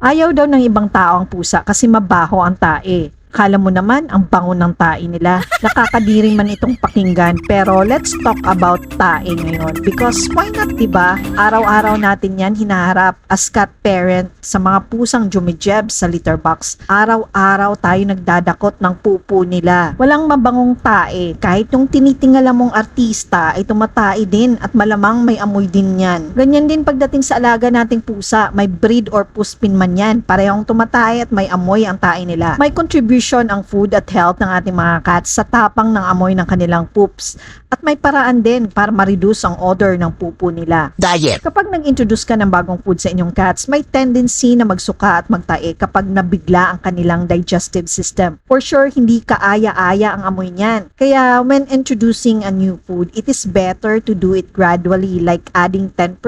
Ayaw daw ng ibang tao ang pusa kasi mabaho ang tae. Kala mo naman ang bango ng tae nila. Nakakadiri man itong pakinggan pero let's talk about tae ngayon because why not ba? Araw-araw natin 'yan hinaharap as cat parent sa mga pusang jumijeb sa litter box. Araw-araw tayo nagdadakot ng pupo nila. Walang mabangong tae kahit yung tinitingala mong artista ay tumatae din at malamang may amoy din 'yan. Ganyan din pagdating sa alaga nating pusa, may breed or puspin man 'yan, parehong tumatae at may amoy ang tae nila. May contribution ang food at health ng ating mga cats sa tapang ng amoy ng kanilang poops at may paraan din para ma-reduce ang odor ng pupo nila. Diet. Kapag nag-introduce ka ng bagong food sa inyong cats, may tendency na magsuka at magtae kapag nabigla ang kanilang digestive system. For sure, hindi kaaya-aya ang amoy niyan. Kaya when introducing a new food, it is better to do it gradually like adding 10%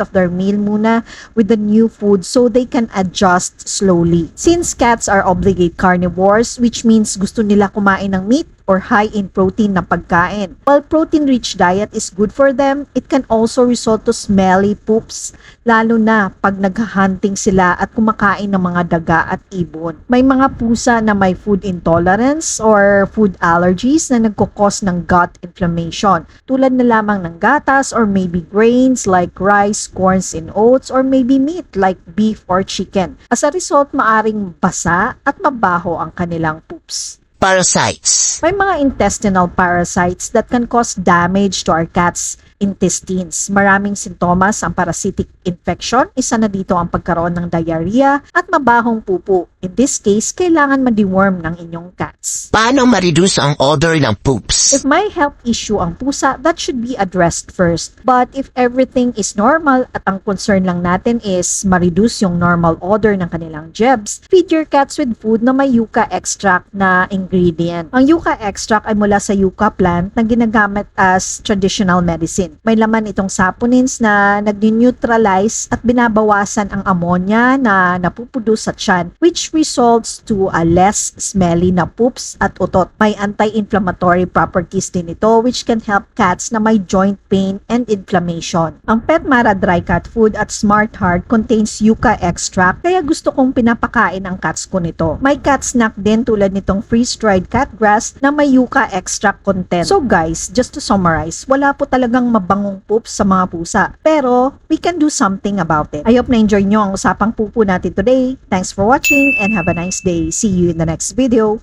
of their meal muna with the new food so they can adjust slowly. Since cats are obligate carnivores, which means gusto nila kumain ng meat or high in protein na pagkain. While protein-rich diet is good for them, it can also result to smelly poops, lalo na pag naghahunting sila at kumakain ng mga daga at ibon. May mga pusa na may food intolerance or food allergies na nagkukos ng gut inflammation, tulad na lamang ng gatas or maybe grains like rice, corns, and oats, or maybe meat like beef or chicken. As a result, maaring basa at mabaho ang kanilang poops. Parasites. May mga intestinal parasites that can cause damage to our cat's intestines. Maraming sintomas ang parasitic infection. Isa na dito ang pagkaroon ng diarrhea at mabahong pupo. In this case, kailangan ma-deworm ng inyong cats. Paano ma-reduce ang odor ng poops? If may health issue ang pusa, that should be addressed first. But if everything is normal at ang concern lang natin is ma-reduce yung normal odor ng kanilang jebs, feed your cats with food na may yucca extract na ingredient. Ang yucca extract ay mula sa yucca plant na ginagamit as traditional medicine. May laman itong saponins na nag-neutralize at binabawasan ang ammonia na napuproduce sa tiyan results to a less smelly na poops at utot. May anti-inflammatory properties din ito which can help cats na may joint pain and inflammation. Ang Petmara Dry Cat Food at Smart Heart contains yucca extract kaya gusto kong pinapakain ang cats ko nito. May cat snack din tulad nitong freeze-dried cat grass na may yucca extract content. So guys, just to summarize, wala po talagang mabangong poops sa mga pusa. Pero, we can do something about it. I hope na-enjoy nyo ang usapang pupo natin today. Thanks for watching and have a nice day. See you in the next video.